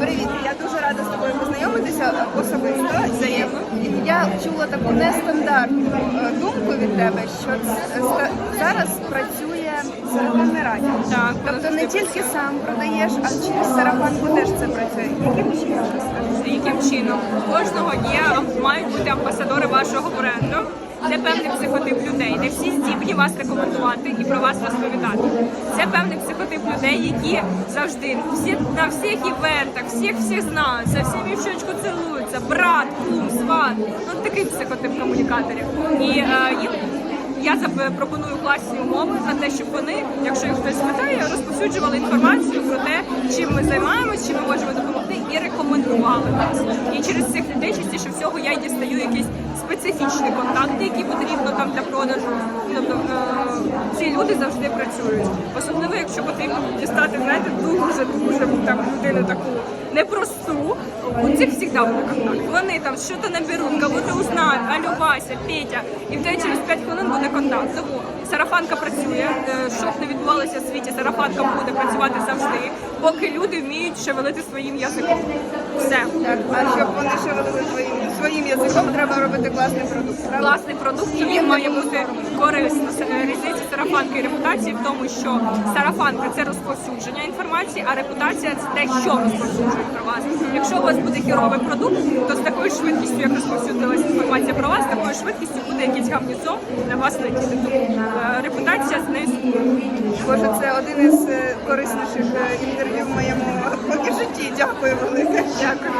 Привіт, я дуже рада з тобою познайомитися особисто. Взаємно. Я чула таку нестандартну е, думку від тебе, що зараз працює сарафанне радіо. Так, Тобто не тільки сам продаєш, а через сарафанку теж це працює. Яким чином? Яким чином? Кожного є мають бути амбасадори вашого бренду. Це певний психотип людей. Не всі здібні вас рекомендувати і про вас розповідати. Це певний людей, які завжди всі на всіх івентах, всіх всіх знають, за всі вівчоночку цілуються, брат, кум, сват. Ну такий психотип комунікаторів. І е, їм я запропоную класні умови на те, щоб вони, якщо їх хтось питає, розповсюджували інформацію про те, чим ми займаємось, чим ми можемо допомогти, і рекомендували нас. І через цих людей частіше всього я й дістаю якісь специфічні контакти, які потрібно там для продажу. Тобто люди завжди працюють. Особливо, якщо потрібно дістати, знаєте, дуже дуже там людину таку непросту. У цих завжди буде контакт. Вони там що-то наберуть, кого-то узнають, Алло, Вася, Петя, і в тебе через 5 хвилин буде контакт. Тому сарафанка працює, е, що б не відбувалося в світі, сарафанка буде працювати завжди, поки люди вміють шевелити своїм язиком. Все. Так, а щоб вони ще робили своїм своїм язиком, треба робити класний продукт. правда? Класний продукт, і він має бути корисно. Е, Різниця сарафанки і репутації в тому, що сарафанка це розповсюдження інформації, а репутація це те, що розповсюджують про вас. Якщо у вас буде хіровий продукт, то з такою швидкістю, як розповсюдилась інформація про вас, такою швидкістю буде якесь гамніцо на вас летіти. Тому е, репутація з нею Боже, це один із е, корисніших е, інтерв'ю в моєму житті. Дякую велике. Дякую.